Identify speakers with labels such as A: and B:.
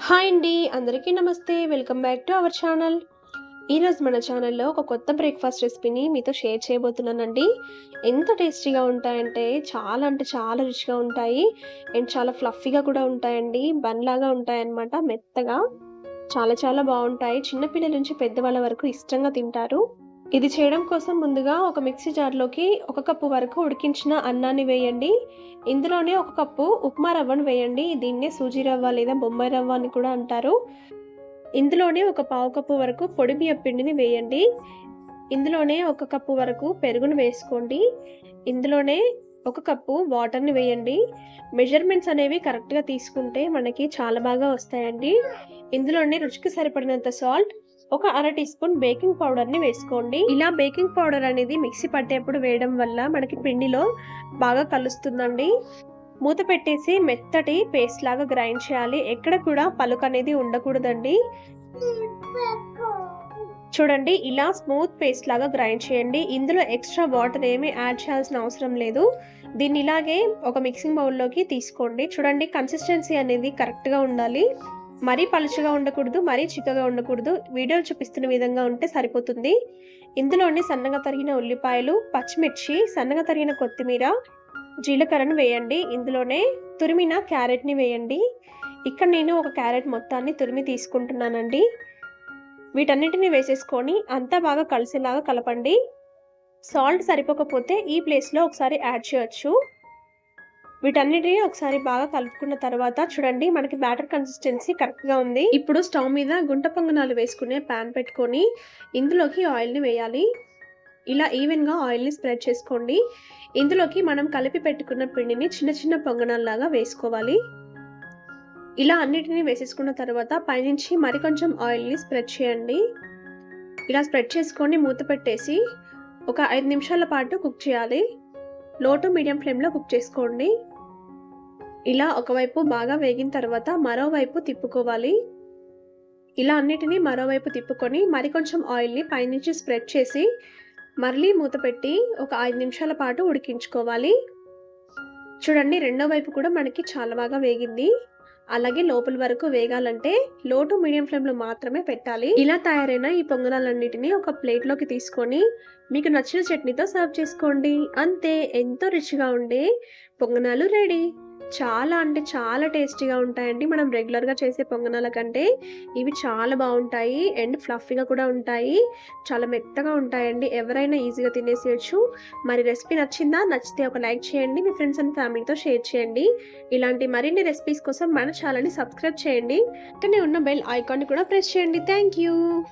A: Hi అండి అందరికీ నమస్తే. Welcome back to our channel. ఈరోజు మన ఛానల్లో ఒక కొత్త బ్రేక్ఫాస్ట్ రెసిపీని మీతో షేర్ చేయబోతున్నానండి. ఎంత టేస్టీగా ఉంటాయంటే చాలా అంటే చాలా రుచిగా ఉంటాయి. అండ్ చాలా ఫ్లఫీగా కూడా ఉంటాయండి. బన్లాగా ఉంటాయన్నమాట మెత్తగా. చాలా చాలా బాగుంటాయి. చిన్నపిల్లల నుంచి పెద్దవాళ్ళ వరకు ఇష్టంగా తింటారు. ఇది చేయడం కోసం ముందుగా ఒక మిక్సీ జార్లోకి ఒక కప్పు వరకు ఉడికించిన అన్నాన్ని వేయండి. ఇందులోనే ఒక కప్పు ఉప్మా రవ్వను వేయండి. దీన్నే సూజీ రవ్వ లేదా బొమ్మాయి రవ్వ అని కూడా అంటారు. ఇందులోనే ఒక పావు కప్పు వరకు పొడి బియ్య పిండిని వేయండి. ఇందులోనే ఒక కప్పు వరకు పెరుగును వేసుకోండి. ఇందులోనే ఒక కప్పు వాటర్ని వేయండి. మెజర్మెంట్స్ అనేవి కరెక్ట్గా తీసుకుంటే మనకి చాలా బాగా వస్తాయండి. ఇందులోనే రుచికి సరిపడినంత సాల్ట్ ఒక అర టీ స్పూన్ బేకింగ్ పౌడర్ని వేసుకోండి. ఇలా బేకింగ్ పౌడర్ అనేది మిక్సీ పట్టేప్పుడు వేయడం వల్ల మనకి పిండిలో బాగా కలుస్తుందండి. మూత పెట్టేసి మెత్తటి పేస్ట్ లాగా గ్రైండ్ చేయాలి. ఎక్కడ కూడా పలుకు అనేది ఉండకూడదండి. చూడండి ఇలా స్మూత్ పేస్ట్ లాగా గ్రైండ్ చేయండి. ఇందులో ఎక్స్ట్రా వాటర్ ఏమీ యాడ్ చేయాల్సిన అవసరం లేదు. దీన్ని ఇలాగే ఒక మిక్సింగ్ బౌల్లోకి తీసుకోండి. చూడండి కన్సిస్టెన్సీ అనేది కరెక్ట్గా ఉండాలి. మరీ పలుచగా ఉండకూడదు మరీ చిక్కగా ఉండకూడదు. వీడియోలు చూపిస్తున్న విధంగా ఉంటే సరిపోతుంది. ఇందులోనే సన్నగా తరిగిన ఉల్లిపాయలు పచ్చిమిర్చి సన్నగా తరిగిన కొత్తిమీర జీలకర్రను వేయండి. ఇందులోనే తురిమిన క్యారెట్ని వేయండి. ఇక్కడ నేను ఒక క్యారెట్ మొత్తాన్ని తురిమి తీసుకుంటున్నానండి. వీటన్నిటిని వేసేసుకొని అంతా బాగా కలిసేలాగా కలపండి. సాల్ట్ సరిపోకపోతే ఈ ప్లేస్లో ఒకసారి యాడ్ చేయొచ్చు. వీటన్నిటిని ఒకసారి బాగా కలుపుకున్న తర్వాత చూడండి మనకి బ్యాటర్ కన్సిస్టెన్సీ కరెక్ట్గా ఉంది. ఇప్పుడు స్టవ్ మీద గుంట పొంగనాలు వేసుకునే ప్యాన్ పెట్టుకొని ఇందులోకి ఆయిల్ని వేయాలి. ఇలా ఈవెన్గా ఆయిల్ని స్ప్రెడ్ చేసుకోండి. ఇందులోకి మనం కలిపి పెట్టుకున్న పిండిని చిన్న చిన్న పొంగనాల్లాగా వేసుకోవాలి. ఇలా అన్నిటిని వేసేసుకున్న తర్వాత పైనుంచి మరికొంచెం ఆయిల్ని స్ప్రెడ్ చేయండి. ఇలా స్ప్రెడ్ చేసుకొని మూత పెట్టేసి ఒక ఐదు నిమిషాల పాటు కుక్ చేయాలి. లో టు మీడియం ఫ్లేమ్లో కుక్ చేసుకోండి. ఇలా ఒకవైపు బాగా వేగిన తర్వాత మరోవైపు తిప్పుకోవాలి. ఇలా అన్నిటినీ మరోవైపు తిప్పుకొని మరికొంచెం ఆయిల్ని పైనుంచి స్ప్రెడ్ చేసి మళ్ళీ మూత పెట్టి ఒక ఐదు నిమిషాల పాటు ఉడికించుకోవాలి. చూడండి రెండో వైపు కూడా మనకి చాలా బాగా వేగింది. అలాగే లోపల వరకు వేగాలంటే లో టు మీడియం ఫ్లేమ్లో మాత్రమే పెట్టాలి. ఇలా తయారైన ఈ పొంగనాలన్నిటిని ఒక ప్లేట్లోకి తీసుకొని మీకు నచ్చిన చట్నీతో సర్వ్ చేసుకోండి. అంతే ఎంతో రుచిగా ఉండే పొంగనాలు రెడీ. చాలా అంటే చాలా టేస్టీగా ఉంటాయండి. మనం రెగ్యులర్గా చేసే పొంగనాల కంటే ఇవి చాలా బాగుంటాయి. అండ్ ఫ్లఫీగా కూడా ఉంటాయి. చాలా మెత్తగా ఉంటాయండి. ఎవరైనా ఈజీగా తినేసేయచ్చు. మరి రెసిపీ నచ్చిందా? నచ్చితే ఒక లైక్ చేయండి. మీ ఫ్రెండ్స్ అండ్ ఫ్యామిలీతో షేర్ చేయండి. ఇలాంటి మరిన్ని రెసిపీస్ కోసం మన ఛానల్ని సబ్స్క్రైబ్ చేయండి. ఇక్కడనే ఉన్న బెల్ ఐకాన్ని కూడా ప్రెస్ చేయండి. Thank you